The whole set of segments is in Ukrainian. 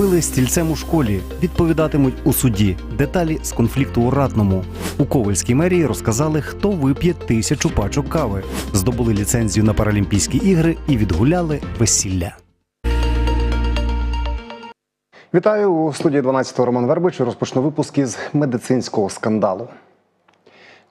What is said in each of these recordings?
Побили стільцем у школі, відповідатимуть у суді. Деталі з конфлікту у Ратному. У Ковальській мерії розказали, хто вип'є тисячу пачок кави, здобули ліцензію на Паралімпійські ігри і відгуляли весілля. Вітаю у студії 12 Роман Вербич. Розпочну випуск із медицинського скандалу.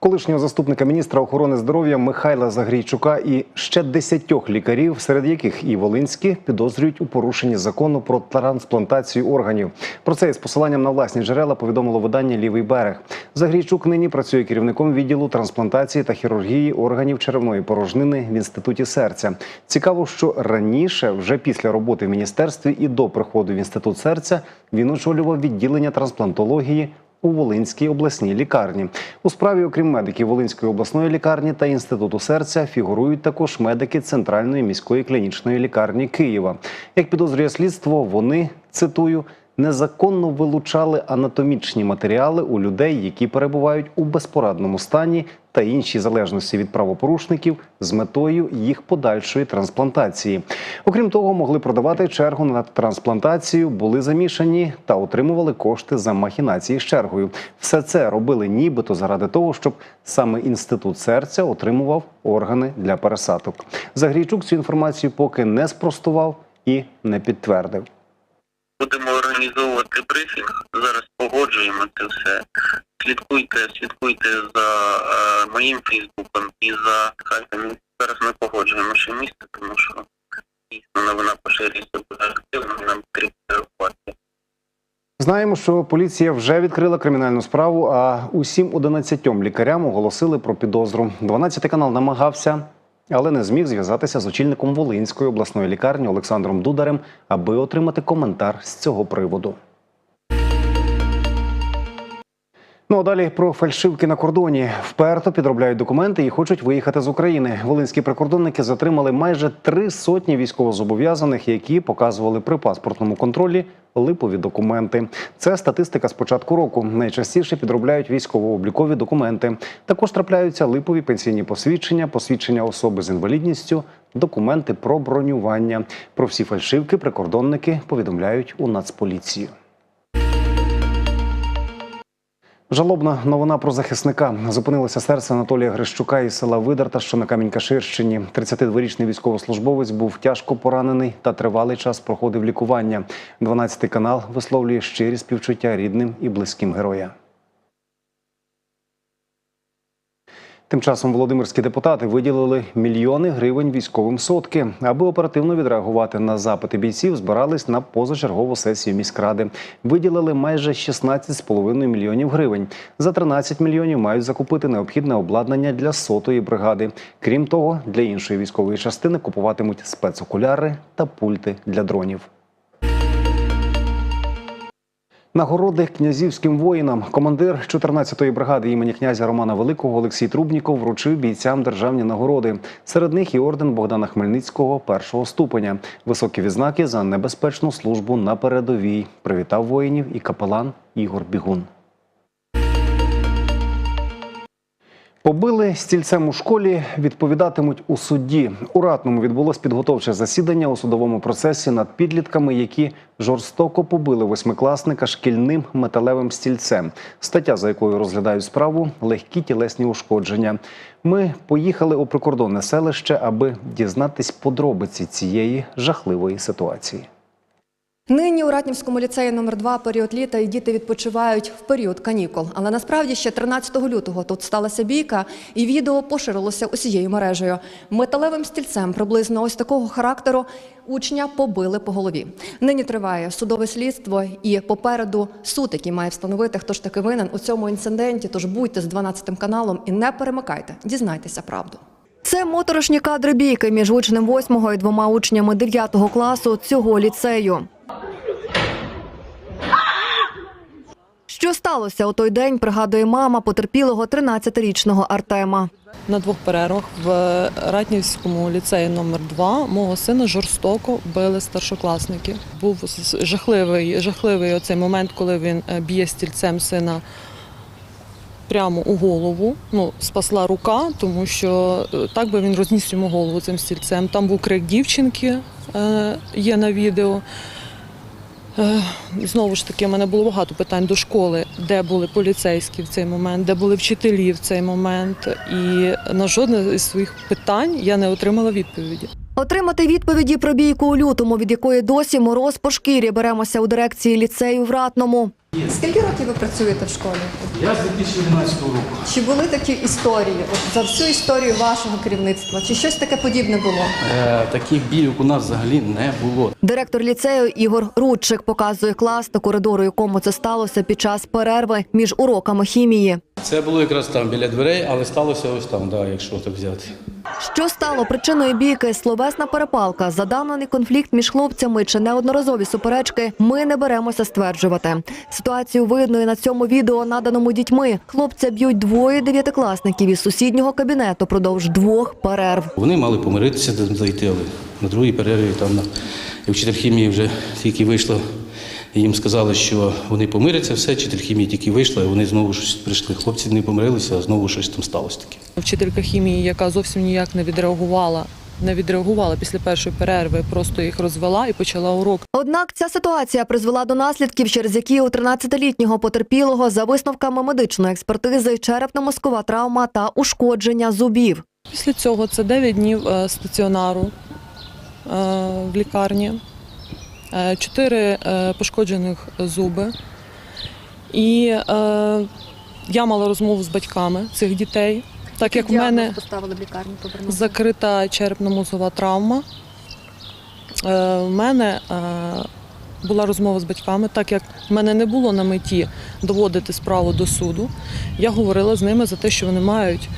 Колишнього заступника міністра охорони здоров'я Михайла Загрійчука і ще десятьох лікарів, серед яких і Волинські, підозрюють у порушенні закону про трансплантацію органів. Про це із посиланням на власні джерела повідомило видання Лівий берег. Загрійчук нині працює керівником відділу трансплантації та хірургії органів черевної порожнини в інституті серця. Цікаво, що раніше, вже після роботи в міністерстві і до приходу в інститут серця, він очолював відділення трансплантології у Волинській обласній лікарні. У справі, окрім медиків Волинської обласної лікарні та інституту серця, фігурують також медики Центральної міської клінічної лікарні Києва. Як підозрює слідство, вони цитую. Незаконно вилучали анатомічні матеріали у людей, які перебувають у безпорадному стані та інші залежності від правопорушників з метою їх подальшої трансплантації. Окрім того, могли продавати чергу на трансплантацію, були замішані та отримували кошти за махінації з чергою. Все це робили нібито заради того, щоб саме інститут серця отримував органи для пересадок. Загрійчук цю інформацію поки не спростував і не підтвердив. Будемо організовувати брифінг. Зараз погоджуємо це все. Слідкуйте, слідкуйте за е, моїм Фейсбуком і за хайтами. Зараз ми погоджуємо ще місце, тому що дійсно новина поширюється дуже активно, нам потрібно реагувати. Знаємо, що поліція вже відкрила кримінальну справу, а усім 11 лікарям оголосили про підозру. 12 канал намагався, але не зміг зв'язатися з очільником Волинської обласної лікарні Олександром Дударем, аби отримати коментар з цього приводу. Ну а далі про фальшивки на кордоні. Вперто підробляють документи і хочуть виїхати з України. Волинські прикордонники затримали майже три сотні військовозобов'язаних, які показували при паспортному контролі липові документи. Це статистика з початку року. Найчастіше підробляють військово-облікові документи. Також трапляються липові пенсійні посвідчення, посвідчення особи з інвалідністю, документи про бронювання. Про всі фальшивки прикордонники повідомляють у Нацполіцію. Жалобна новина про захисника. Зупинилося серце Анатолія Грищука із села Видарта, що на Камінь-Каширщині. 32-річний військовослужбовець був тяжко поранений та тривалий час проходив лікування. 12-й канал висловлює щирі співчуття рідним і близьким героя. Тим часом володимирські депутати виділили мільйони гривень військовим сотки. Аби оперативно відреагувати на запити бійців, збирались на позачергову сесію міськради. Виділили майже 16,5 мільйонів гривень. За 13 мільйонів мають закупити необхідне обладнання для сотої бригади. Крім того, для іншої військової частини купуватимуть спецокуляри та пульти для дронів. Нагороди князівським воїнам. Командир 14-ї бригади імені князя Романа Великого Олексій Трубніков вручив бійцям державні нагороди. Серед них і орден Богдана Хмельницького першого ступеня. Високі відзнаки за небезпечну службу на передовій. Привітав воїнів і капелан Ігор Бігун. Побили стільцем у школі, відповідатимуть у суді. У ратному відбулось підготовче засідання у судовому процесі над підлітками, які жорстоко побили восьмикласника шкільним металевим стільцем. Стаття, за якою розглядають справу, легкі тілесні ушкодження. Ми поїхали у прикордонне селище, аби дізнатись подробиці цієї жахливої ситуації. Нині у Ратнівському ліцеї номер 2 період літа і діти відпочивають в період канікул. Але насправді ще 13 лютого тут сталася бійка, і відео поширилося усією мережею. Металевим стільцем приблизно ось такого характеру учня побили по голові. Нині триває судове слідство, і попереду суд, який має встановити, хто ж таки винен у цьому інциденті. Тож будьте з 12 каналом і не перемикайте, дізнайтеся правду. Це моторошні кадри бійки між учнем 8 і двома учнями 9 класу цього ліцею. Що сталося у той день, пригадує мама потерпілого 13-річного Артема. На двох перервах в Ратнівському ліцеї номер 2 мого сина жорстоко били старшокласники. Був жахливий, жахливий оцей момент, коли він е, б'є стільцем сина прямо у голову. Ну, спасла рука, тому що е, так би він розніс йому голову цим стільцем. Там був крик дівчинки, е, є на відео. Е, Знову ж таки, у мене було багато питань до школи, де були поліцейські в цей момент, де були вчителі в цей момент. І на жодне із своїх питань я не отримала відповіді. Отримати відповіді про бійку у лютому, від якої досі мороз по шкірі беремося у дирекції ліцею в Ратному. Скільки років ви працюєте в школі? Я з 2011 року. Чи були такі історії от за всю історію вашого керівництва? Чи щось таке подібне було? Е, таких бійок у нас взагалі не було. Директор ліцею Ігор Рудчик показує клас та коридору, якому це сталося під час перерви між уроками хімії. Це було якраз там біля дверей, але сталося ось там, да, якщо так взяти. Що стало причиною бійки? Словесна перепалка, задавлений конфлікт між хлопцями чи неодноразові суперечки. Ми не беремося стверджувати. Ситуацію видно і на цьому відео, наданому дітьми. Хлопця б'ють двоє дев'ятикласників із сусіднього кабінету продовж двох перерв. Вони мали помиритися, де зайти, але на другій перерві там на і вчитель хімії вже тільки вийшла. І Їм сказали, що вони помиряться, все, вчитель хімії тільки вийшла, і вони знову щось прийшли. Хлопці не помирилися, а знову щось там сталося таке. Вчителька хімії, яка зовсім ніяк не відреагувала, не відреагувала після першої перерви, просто їх розвела і почала урок. Однак ця ситуація призвела до наслідків, через які у 13-літнього потерпілого за висновками медичної експертизи черепно-мозкова травма та ушкодження зубів. Після цього це 9 днів е, стаціонару е, в лікарні, 4 пошкоджених зуби. І е, я мала розмову з батьками цих дітей, так як в мене поставили в лікарні закрита черепно-мозгова травма. Е, У мене е, була розмова з батьками, так як в мене не було на меті доводити справу до суду. Я говорила з ними за те, що вони мають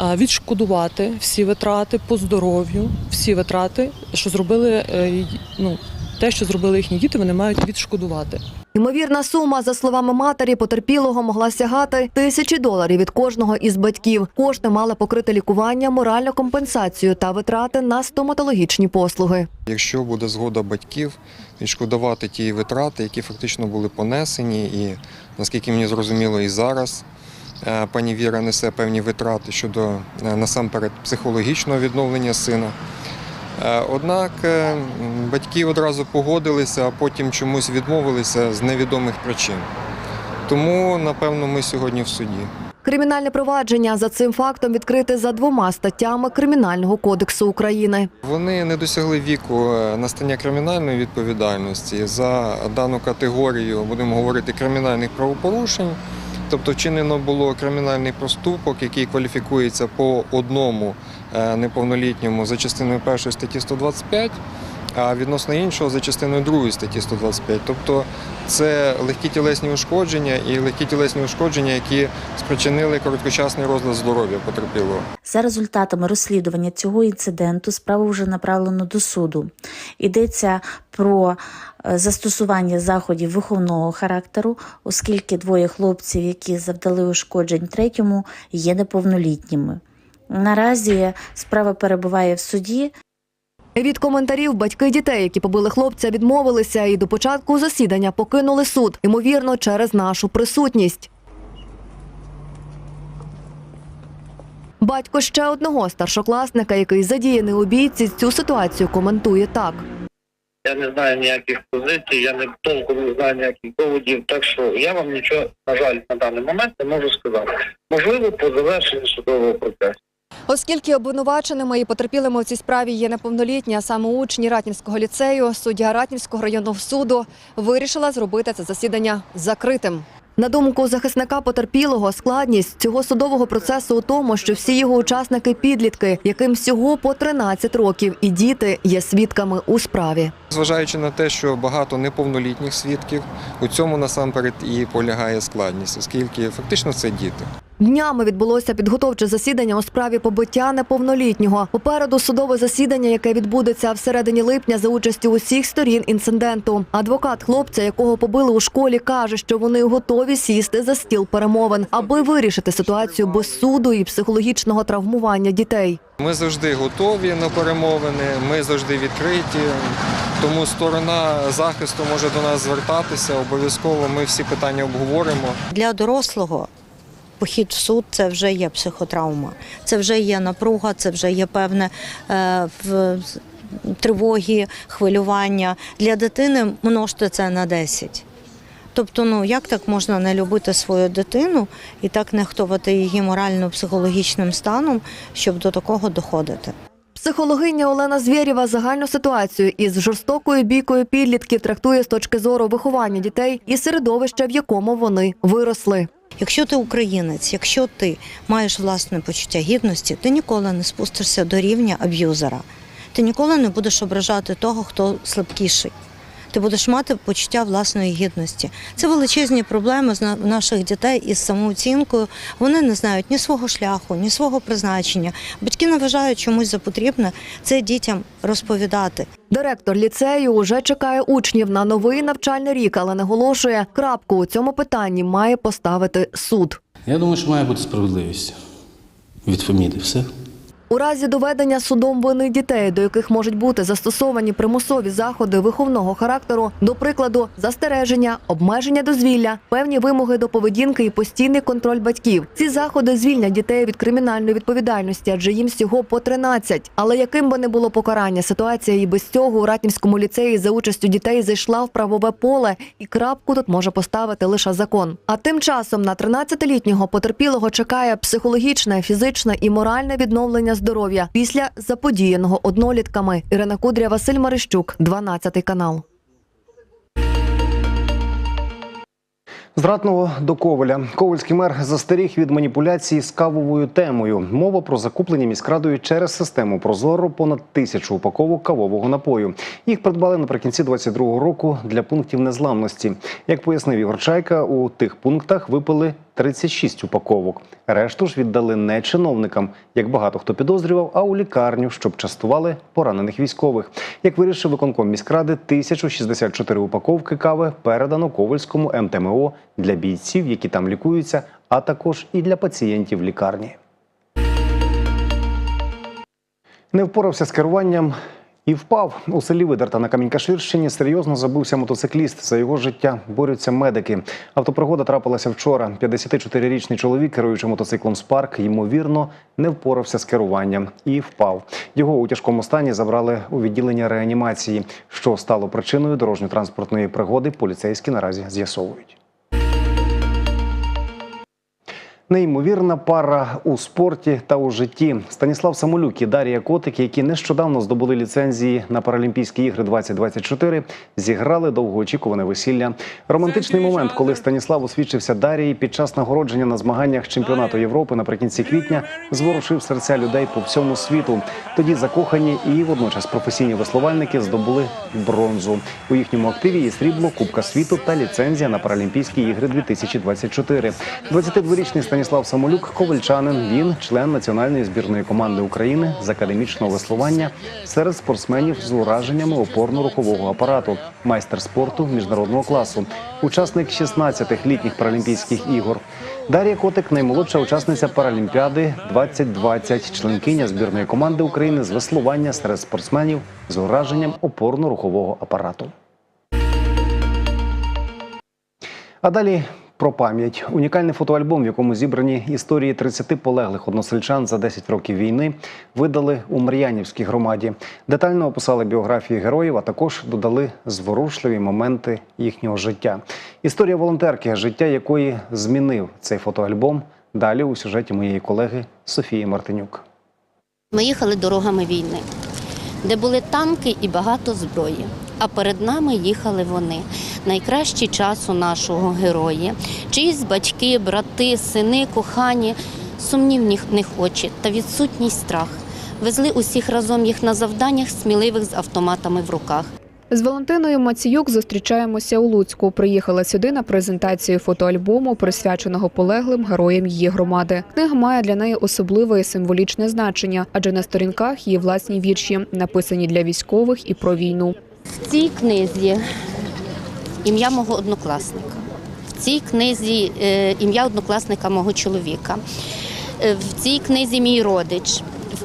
е, відшкодувати всі витрати по здоров'ю, всі витрати, що зробили е, ну, те, що зробили їхні діти, вони мають відшкодувати. Ймовірна сума, за словами матері, потерпілого могла сягати тисячі доларів від кожного із батьків. Кошти мали покрити лікування, моральну компенсацію та витрати на стоматологічні послуги. Якщо буде згода батьків, відшкодувати ті витрати, які фактично були понесені, і наскільки мені зрозуміло, і зараз е, пані Віра несе певні витрати щодо е, насамперед психологічного відновлення сина. Е, Однак е, батьки одразу погодилися, а потім чомусь відмовилися з невідомих причин. Тому, напевно, ми сьогодні в суді. Кримінальне провадження за цим фактом відкрите за двома статтями Кримінального кодексу України. Вони не досягли віку е, настання кримінальної відповідальності за дану категорію, будемо говорити, кримінальних правопорушень. Тобто вчинено було кримінальний проступок, який кваліфікується по одному неповнолітньому за частиною першої статті 125, а відносно іншого за частиною другої статті 125. Тобто це легкі тілесні ушкодження і легкі тілесні ушкодження, які спричинили короткочасний розлад здоров'я потерпілого. За результатами розслідування цього інциденту справу вже направлено до суду. Йдеться про е, застосування заходів виховного характеру, оскільки двоє хлопців, які завдали ушкоджень третьому, є неповнолітніми. Наразі справа перебуває в суді. Від коментарів батьки дітей, які побили хлопця, відмовилися і до початку засідання покинули суд, ймовірно, через нашу присутність. Батько ще одного старшокласника, який задіяний у бійці, цю ситуацію коментує так. Я не знаю ніяких позицій, я не толком не знаю ніяких доводів, так що я вам нічого, на жаль, на даний момент не можу сказати. Можливо, по завершенню судового процесу. Оскільки обвинуваченими і потерпілими у цій справі є неповнолітні, а саме учні Ратнівського ліцею, суддя Ратнівського районного суду вирішила зробити це засідання закритим. На думку захисника потерпілого, складність цього судового процесу у тому, що всі його учасники підлітки, яким всього по 13 років, і діти є свідками у справі. Зважаючи на те, що багато неповнолітніх свідків, у цьому насамперед і полягає складність, оскільки фактично це діти. Днями відбулося підготовче засідання у справі побиття неповнолітнього. Попереду судове засідання, яке відбудеться всередині липня за участю усіх сторін інциденту. Адвокат хлопця, якого побили у школі, каже, що вони готові сісти за стіл перемовин, аби вирішити ситуацію без суду і психологічного травмування дітей. Ми завжди готові на перемовини, ми завжди відкриті. Тому сторона захисту може до нас звертатися. Обов'язково ми всі питання обговоримо. Для дорослого похід в суд це вже є психотравма, це вже є напруга, це вже є певне е, в- тривоги, хвилювання. Для дитини множте це на 10. Тобто, ну як так можна не любити свою дитину і так нехтувати її морально-психологічним станом, щоб до такого доходити? Психологиня Олена Звєрєва загальну ситуацію із жорстокою бійкою підлітків трактує з точки зору виховання дітей і середовища, в якому вони виросли. Якщо ти українець, якщо ти маєш власне почуття гідності, ти ніколи не спустишся до рівня аб'юзера. Ти ніколи не будеш ображати того, хто слабкіший. Ти будеш мати почуття власної гідності. Це величезні проблеми з на- наших дітей із самооцінкою. Вони не знають ні свого шляху, ні свого призначення. Батьки не вважають чомусь за потрібне це дітям розповідати. Директор ліцею уже чекає учнів на новий навчальний рік, але наголошує, крапку у цьому питанні має поставити суд. Я думаю, що має бути справедливість від Феміди. Все. У разі доведення судом вини дітей, до яких можуть бути застосовані примусові заходи виховного характеру, до прикладу, застереження, обмеження дозвілля, певні вимоги до поведінки і постійний контроль батьків. Ці заходи звільнять дітей від кримінальної відповідальності, адже їм всього по 13. Але яким би не було покарання, ситуація і без цього у Ратнівському ліцеї за участю дітей зайшла в правове поле, і крапку тут може поставити лише закон. А тим часом на 13-літнього потерпілого чекає психологічне, фізичне і моральне відновлення здоров'я після заподіяного однолітками. Ірина Кудря, Василь Марищук, 12 канал. З Ратного до Ковеля. Ковальський мер застеріг від маніпуляції з кавовою темою. Мова про закуплення міськрадою через систему Прозоро понад тисячу упаковок кавового напою. Їх придбали наприкінці 22-го року для пунктів незламності. Як пояснив Ігор Чайка, у тих пунктах випили 36 упаковок. Решту ж віддали не чиновникам, як багато хто підозрював, а у лікарню, щоб частували поранених військових. Як вирішив виконком міськради, 1064 упаковки кави передано Ковальському МТМО для бійців, які там лікуються, а також і для пацієнтів лікарні. Не впорався з керуванням і впав у селі Видерта на Камінькаширщині. Серйозно забився мотоцикліст. За його життя борються медики. Автопригода трапилася вчора. 54-річний чоловік, керуючи мотоциклом Спарк, ймовірно, не впорався з керуванням і впав. Його у тяжкому стані забрали у відділення реанімації. Що стало причиною дорожньо-транспортної пригоди, поліцейські наразі з'ясовують. Неймовірна пара у спорті та у житті. Станіслав Самолюк і Дарія Котик, які нещодавно здобули ліцензії на Паралімпійські ігри 2024, зіграли довгоочікуване весілля. Романтичний момент, коли Станіслав освідчився Дарії під час нагородження на змаганнях чемпіонату Європи наприкінці квітня, зворушив серця людей по всьому світу. Тоді закохані і водночас професійні веслувальники здобули бронзу. У їхньому активі є срібло, Кубка світу та ліцензія на Паралімпійські ігри 2024. 22-річний Станіслав Самолюк ковальчанин. Він член національної збірної команди України з академічного веслування серед спортсменів з ураженнями опорно-рухового апарату, майстер спорту міжнародного класу, учасник 16-х літніх паралімпійських ігор. Дар'я Котик наймолодша учасниця Паралімпіади 2020, членкиня збірної команди України з веслування серед спортсменів з ураженням опорно-рухового апарату. А далі про пам'ять. Унікальний фотоальбом, в якому зібрані історії 30 полеглих односельчан за 10 років війни, видали у Мар'янівській громаді. Детально описали біографії героїв, а також додали зворушливі моменти їхнього життя. Історія волонтерки, життя якої змінив цей фотоальбом. Далі у сюжеті моєї колеги Софії Мартинюк. Ми їхали дорогами війни, де були танки і багато зброї. А перед нами їхали вони. Найкращі часу нашого героя. Чиїсь батьки, брати, сини, кохані, сумнівні в них очі та відсутній страх. Везли усіх разом їх на завданнях, сміливих з автоматами в руках. З Валентиною Маціюк зустрічаємося у Луцьку. Приїхала сюди на презентацію фотоальбому, присвяченого полеглим героям її громади. Книга має для неї особливе і символічне значення, адже на сторінках є власні вірші, написані для військових і про війну. В цій книзі ім'я мого однокласника. В цій книзі е, ім'я однокласника мого чоловіка. Е, В цій книзі мій родич.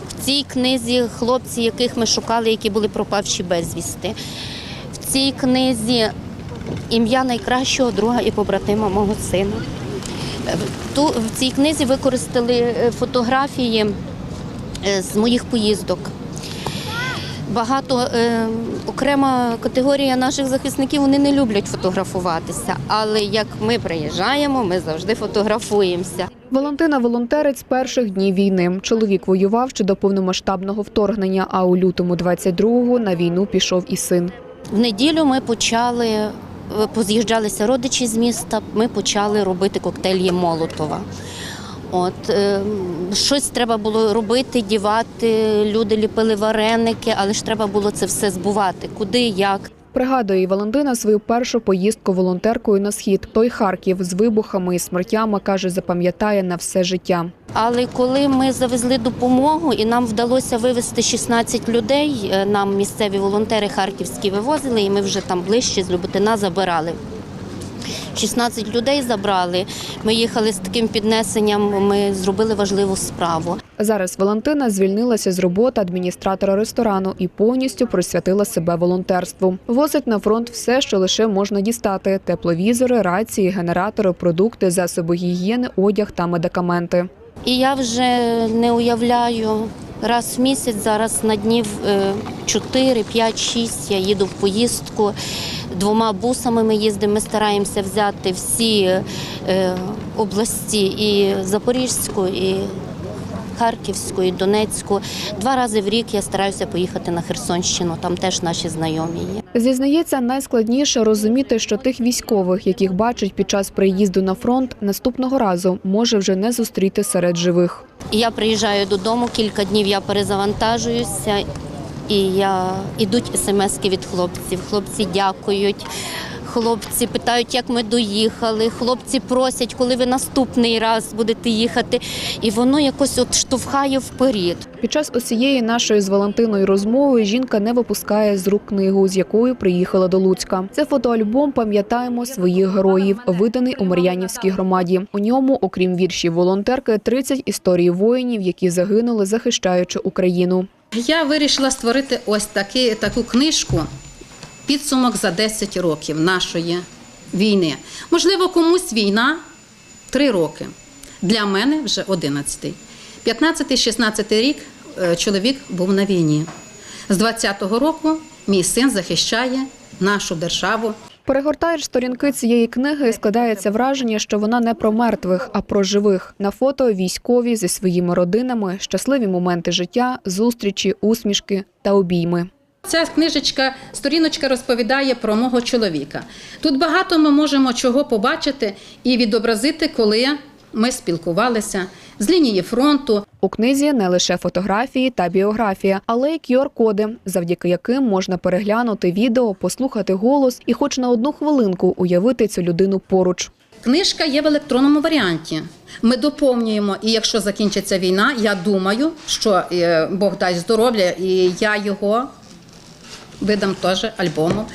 В цій книзі хлопці, яких ми шукали, які були пропавші безвісти. В цій книзі ім'я найкращого друга і побратима мого сина. Е, в цій книзі використали фотографії з моїх поїздок. Багато е, окрема категорія наших захисників вони не люблять фотографуватися. Але як ми приїжджаємо, ми завжди фотографуємося. Валентина волонтерець перших днів війни. Чоловік воював ще до повномасштабного вторгнення, а у лютому 22-го на війну пішов і син. В неділю ми почали, е, поз'їжджалися родичі з міста, ми почали робити коктейлі Молотова. От, е, щось треба було робити, дівати, люди ліпили вареники, але ж треба було це все збувати. Куди, як. Пригадує і Валентина свою першу поїздку волонтеркою на схід. Той Харків з вибухами і смертями каже, запам'ятає на все життя. Але коли ми завезли допомогу і нам вдалося вивезти 16 людей, е, нам місцеві волонтери харківські вивозили, і ми вже там ближче з Люботина забирали. 16 людей забрали. Ми їхали з таким піднесенням. Ми зробили важливу справу. Зараз Валентина звільнилася з роботи адміністратора ресторану і повністю присвятила себе волонтерству. Возить на фронт все, що лише можна дістати: тепловізори, рації, генератори, продукти, засоби гігієни, одяг та медикаменти. І я вже не уявляю. Раз в місяць зараз на днів 4, 5, 6 я їду в поїздку. Двома бусами ми їздимо. Ми стараємося взяти всі е, області і Запорізьку, і Харківську, і Донецьку. Два рази в рік я стараюся поїхати на Херсонщину. Там теж наші знайомі є. Зізнається, найскладніше розуміти, що тих військових, яких бачить під час приїзду на фронт, наступного разу може вже не зустріти серед живих. Я приїжджаю додому, кілька днів я перезавантажуюся, і я ідуть смски від хлопців. Хлопці дякують. Хлопці питають, як ми доїхали. Хлопці просять, коли ви наступний раз будете їхати. І воно якось от штовхає вперед. Під час усієї нашої з Валентиною розмови жінка не випускає з рук книгу, з якою приїхала до Луцька. Це фотоальбом Пам'ятаємо своїх героїв, виданий у Мар'янівській громаді. У ньому, окрім віршів волонтерки, 30 історій воїнів, які загинули, захищаючи Україну. Я вирішила створити ось таки, таку книжку підсумок за 10 років нашої війни. Можливо, комусь війна 3 роки. Для мене вже 11. 15-16 рік е, чоловік був на війні. З 20-го року мій син захищає нашу державу. Перегортаєш сторінки цієї книги і складається враження, що вона не про мертвих, а про живих. На фото військові зі своїми родинами, щасливі моменти життя, зустрічі, усмішки та обійми. Ця книжечка, сторіночка розповідає про мого чоловіка. Тут багато ми можемо чого побачити і відобразити, коли ми спілкувалися з лінії фронту. У книзі не лише фотографії та біографія, але й QR-коди, завдяки яким можна переглянути відео, послухати голос і, хоч на одну хвилинку, уявити цю людину поруч. Книжка є в електронному варіанті. Ми доповнюємо, і якщо закінчиться війна, я думаю, що е, Бог дасть здоров'я, і я його видам теж альбомом.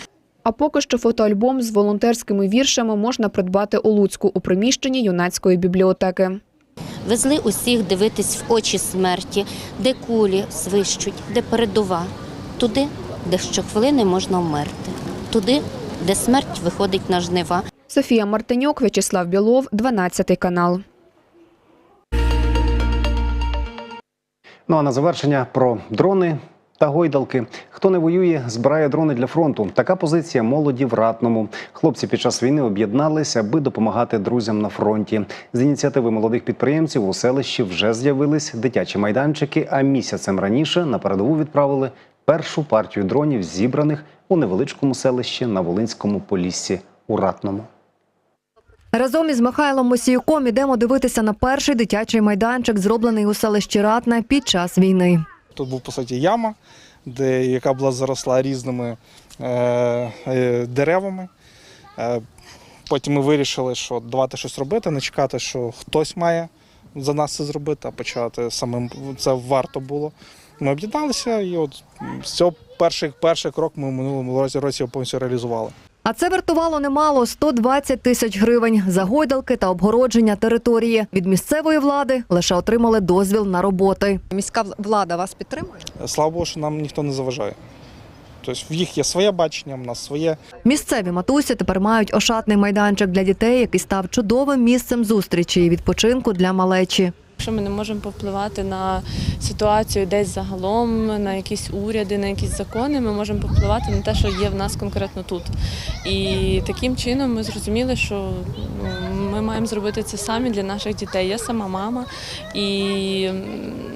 А поки що фотоальбом з волонтерськими віршами можна придбати у Луцьку у приміщенні юнацької бібліотеки. Везли усіх дивитись в очі смерті, де кулі свищуть, де передова, туди, де щохвилини можна вмерти, туди, де смерть виходить на жнива. Софія Мартинюк, В'ячеслав Білов, 12 канал. Ну а на завершення про дрони та гойдалки. Хто не воює, збирає дрони для фронту. Така позиція молоді в ратному. Хлопці під час війни об'єдналися, аби допомагати друзям на фронті. З ініціативи молодих підприємців у селищі вже з'явились дитячі майданчики. А місяцем раніше на передову відправили першу партію дронів, зібраних у невеличкому селищі на Волинському поліссі у ратному. Разом із Михайлом Мосіюком ідемо дивитися на перший дитячий майданчик, зроблений у селищі Ратне під час війни. Тут був по суті яма, де, яка була заросла різними е, е, деревами. Е, потім ми вирішили, що давати щось робити, не чекати, що хтось має за нас це зробити, а почати самим це варто було. Ми об'єдналися, і от з цього перший, перший крок ми в минулому році, повністю реалізували. А це вартувало немало 120 тисяч гривень за гойдалки та обгородження території. Від місцевої влади лише отримали дозвіл на роботи. Міська влада вас підтримує? Слава Богу, що нам ніхто не заважає. Тобто в їх є своє бачення, в нас своє. Місцеві матусі тепер мають ошатний майданчик для дітей, який став чудовим місцем зустрічі і відпочинку для малечі. Якщо ми не можемо повпливати на ситуацію десь загалом, на якісь уряди, на якісь закони, ми можемо повпливати на те, що є в нас конкретно тут. І таким чином ми зрозуміли, що ну, ми маємо зробити це самі для наших дітей. Я сама мама, і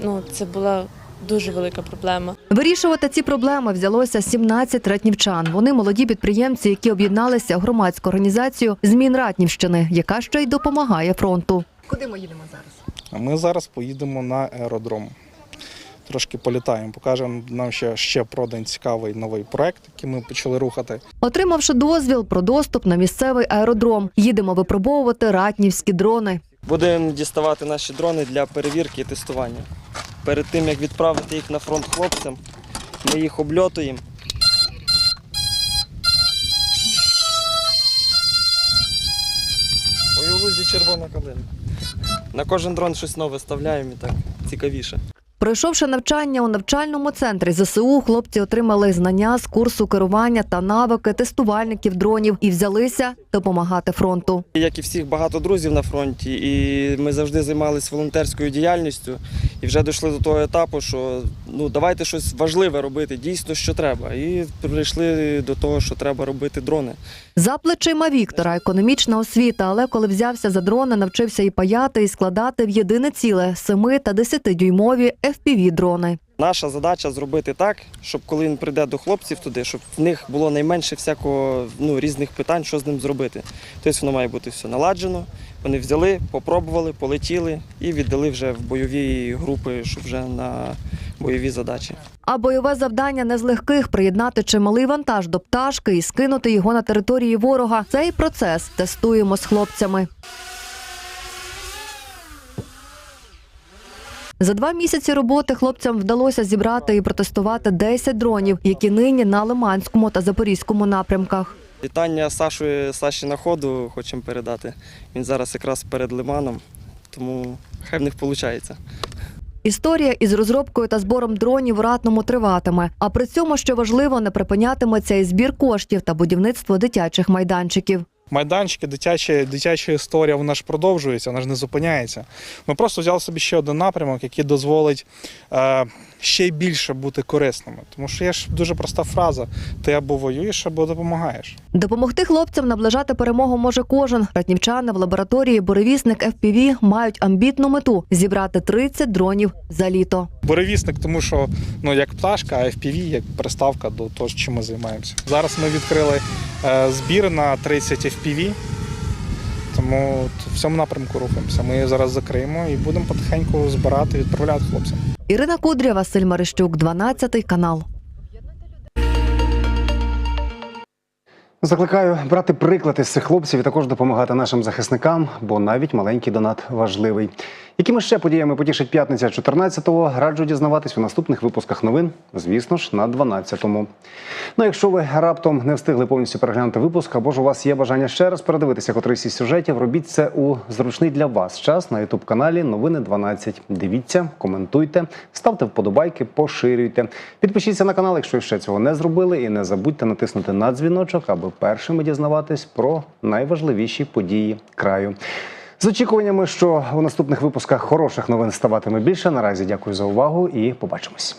ну, це була дуже велика проблема. Вирішувати ці проблеми взялося 17 ратнівчан. Вони молоді підприємці, які об'єдналися в громадську організацію Змін Ратнівщини, яка ще й допомагає фронту. Куди ми їдемо зараз? А ми зараз поїдемо на аеродром. Трошки політаємо, покажемо нам ще, ще про один цікавий новий проект, який ми почали рухати. Отримавши дозвіл про доступ на місцевий аеродром, їдемо випробовувати ратнівські дрони. Будемо діставати наші дрони для перевірки і тестування. Перед тим як відправити їх на фронт хлопцям, ми їх обльотуємо. Ой, у лузі червона калина. На кожен дрон щось нове ставляємо і так цікавіше. Пройшовши навчання у навчальному центрі ЗСУ, хлопці отримали знання з курсу керування та навики тестувальників дронів і взялися допомагати фронту. Як і всіх багато друзів на фронті, і ми завжди займалися волонтерською діяльністю. І вже дійшли до того етапу, що ну давайте щось важливе робити, дійсно, що треба. І прийшли до того, що треба робити дрони. За плечима Віктора економічна освіта, але коли взявся за дрони, навчився і паяти, і складати в єдине ціле 7 та 10-дюймові FPV-дрони. Наша задача зробити так, щоб коли він прийде до хлопців туди, щоб в них було найменше всякого ну, різних питань, що з ним зробити. Тобто воно має бути все наладжено. Вони взяли, попробували, полетіли і віддали вже в бойові групи, щоб вже на бойові задачі. А бойове завдання не з легких приєднати чималий вантаж до пташки і скинути його на території ворога. Цей процес тестуємо з хлопцями. За два місяці роботи хлопцям вдалося зібрати і протестувати 10 дронів, які нині на Лиманському та Запорізькому напрямках. Вітання Сашу, Саші на ходу хочемо передати. Він зараз якраз перед лиманом, тому хай в них виходить. Історія із розробкою та збором дронів у ратному триватиме. А при цьому, що важливо, не припинятиметься і збір коштів та будівництво дитячих майданчиків. Майданчики, дитяча, дитяча історія, вона ж продовжується, вона ж не зупиняється. Ми просто взяли собі ще один напрямок, який дозволить е, ще більше бути корисними. Тому що є ж дуже проста фраза: ти або воюєш, або допомагаєш. Допомогти хлопцям наближати перемогу може кожен. Ратнівчани в лабораторії Буревісник FPV мають амбітну мету зібрати 30 дронів за літо. Буревісник, тому що ну як пташка, а FPV як приставка до того, чим ми займаємося. Зараз ми відкрили е, збір на 30 FPV, тому от в цьому напрямку рухаємося. Ми її зараз закриємо і будемо потихеньку збирати, відправляти хлопцям. Ірина Кудря, Василь Марищук, 12 канал. Закликаю брати приклад із цих хлопців і також допомагати нашим захисникам, бо навіть маленький донат важливий. Якими ще подіями потішить п'ятниця 14-го, раджу дізнаватись у наступних випусках новин, звісно ж, на 12-му. Ну, якщо ви раптом не встигли повністю переглянути випуск, або ж у вас є бажання ще раз передивитися котрийсь із сюжетів, робіть це у зручний для вас час на ютуб каналі Новини 12. Дивіться, коментуйте, ставте вподобайки, поширюйте. Підпишіться на канал, якщо ще цього не зробили, і не забудьте натиснути на дзвіночок, аби першими дізнаватись про найважливіші події краю. З очікуваннями, що у наступних випусках хороших новин ставатиме більше. Наразі дякую за увагу і побачимось.